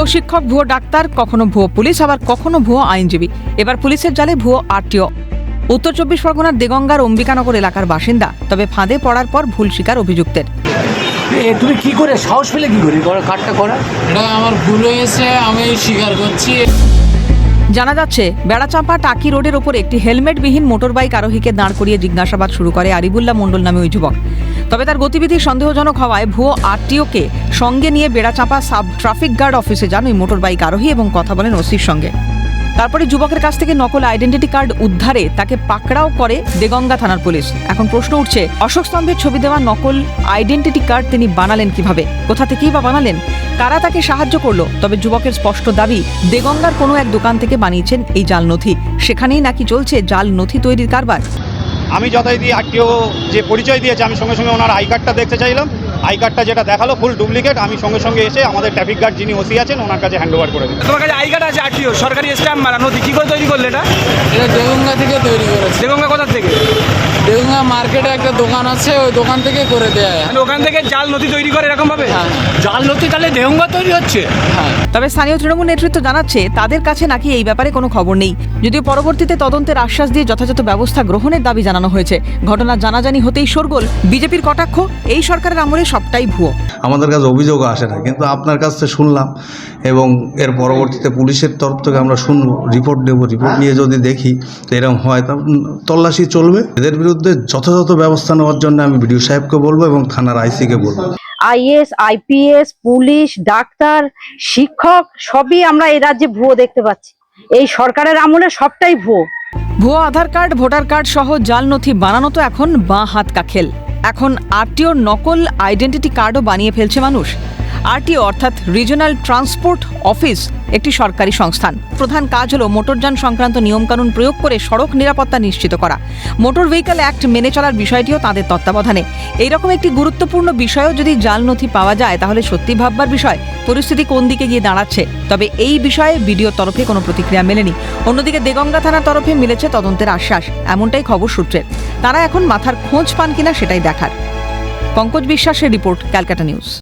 ভুয়ো শিক্ষক ভুয়ো ডাক্তার কখনো ভুয়ো পুলিশ আবার কখনো ভুয়ো আইনজীবী। এবার পুলিশের জালে ভুয়ো আরটিও। উত্তর চব্বিশ পরগনার দেগঙ্গার অম্বিকানগর এলাকার বাসিন্দা তবে ফাঁদে পড়ার পর ভুল শিকার অভিযুক্তের। তুমি কি করে সাহস পেলে কি করে? করা করা। এটা আমার ভুল হয়েছে আমি স্বীকার করছি। জানা যাচ্ছে বেড়াচাঁপা টাকি রোডের ওপর একটি হেলমেটবিহীন মোটরবাইক আরোহীকে দাঁড় করিয়ে জিজ্ঞাসাবাদ শুরু করে আরিবুল্লাহ মণ্ডল নামে ওই যুবক। তবে তার গতিবিধি সন্দেহজনক হওয়ায় ভুয়ো আরটিওকে সঙ্গে নিয়ে বেড়াচাঁপা সাব ট্রাফিক গার্ড অফিসে যান ওই মোটরবাইক আরোহী এবং কথা বলেন ওসির সঙ্গে। তারপরে যুবকের কাছ থেকে নকল আইডেন্টিটি কার্ড উদ্ধারে তাকে পাকড়াও করে দেগঙ্গা থানার পুলিশ। এখন প্রশ্ন উঠছে, অশোক স্তম্ভের ছবি দেওয়া নকল আইডেন্টিটি কার্ড তিনি বানালেন কীভাবে? কোথা থেকেই বা বানালেন? কারা তাকে সাহায্য করল? তবে যুবকের স্পষ্ট দাবি, দেগঙ্গার কোনো এক দোকান থেকে বানিয়েছেন এই জাল নথি। সেখানেই নাকি চলছে জাল নথি তৈরির কারবার? আমি যথারীতি আরটিও যে পরিচয় দিয়েছে আমি সঙ্গে সঙ্গে ওনার আই কার্ডটা দেখতে চাইলাম। আই কার্ডটা যেটা দেখাল ফুল ডুপ্লিকেট আমি সঙ্গে সঙ্গে এসে আমাদের ট্রাফিক গার্ড যিনি ওসি আছেন ওনার কাছে হ্যান্ড ওভার করে দিই তোমার কাছে আই কার্ড আছে আরটিও সরকারি স্ট্যাম্প মারা নদী কি করে তৈরি করলে এটা? এটা দেগঙ্গা থেকে তৈরি করেছে। দেগঙ্গা কোথা থেকে? মার্কেটে একটা দোকান আছে ওই দোকান থেকে করে দেয়। দোকান ওখান থেকে জাল নথি তৈরি করে এরকম ভাবে হ্যাঁ। জাল নথি তাহলে দেহঙ্গা তৈরি হচ্ছে? হ্যাঁ। তবে স্থানীয় তৃণমূল নেতৃত্ব জানাচ্ছে তাদের কাছে নাকি এই ব্যাপারে কোনো খবর নেই। যদিও পরবর্তীতে তদন্তের আশ্বাস দিয়ে যথাযথ ব্যবস্থা গ্রহণের দাবি জানানো হয়েছে। ঘটনা জানাজানি হতেই শোরগোল বিজেপির কটাক্ষ এই সরকারের আমলে সবটাই ভুয়ো। আমাদের কাছে অভিযোগও আসে না। কিন্তু আপনার কাছ থেকে শুনলাম এবং এর পরবর্তীতে পুলিশের তরফ থেকে আমরা শুনব রিপোর্ট নেব রিপোর্ট নিয়ে যদি দেখি তো এরকম হয় তা তল্লাশি চলবে। এদের বিরুদ্ধে যথাযথ ব্যবস্থা নেওয়ার জন্য আমি বিডিও সাহেবকে বলব এবং থানার আইসিকে বলব। আইএস আইপিএস পুলিশ ডাক্তার শিক্ষক সবই আমরা এই রাজ্যে ভুয়ো দেখতে পাচ্ছি। এই সরকারের আমলে সবটাই ভুয়ো। ভুয়ো আধার কার্ড ভোটার কার্ড সহ জাল নথি বানানো তো এখন বাঁ হাত কাখেল। এখন আরটিওর নকল আইডেন্টিটি কার্ডও বানিয়ে ফেলছে মানুষ। আরটিও অর্থাৎ রিজনাল ট্রান্সপোর্ট অফিস, একটি সরকারি সংস্থান। প্রধান কাজ হলো মোটরযান সংক্রান্ত নিয়মকানুন প্রয়োগ করে সড়ক নিরাপত্তা নিশ্চিত করা। মোটর ভেহিকল অ্যাক্ট মেনে চলার বিষয়টিও তাদের তত্ত্বাবধানে। এইরকম একটি গুরুত্বপূর্ণ বিষয়ও যদি জাল নথি পাওয়া যায়, তাহলে সত্যি ভাববার বিষয়, পরিস্থিতি কোন দিকে গিয়ে দাঁড়াচ্ছে। তবে এই বিষয়ে বিডিওর তরফে কোনো প্রতিক্রিয়া মেলেনি। অন্যদিকে দেগঙ্গা থানার তরফে মিলেছে তদন্তের আশ্বাস, এমনটাই খবর সূত্রের। তারা এখন মাথার খোঁজ পান কিনা সেটাই দেখার। পঙ্কজ বিশ্বাসের রিপোর্ট, ক্যালকাটা নিউজ।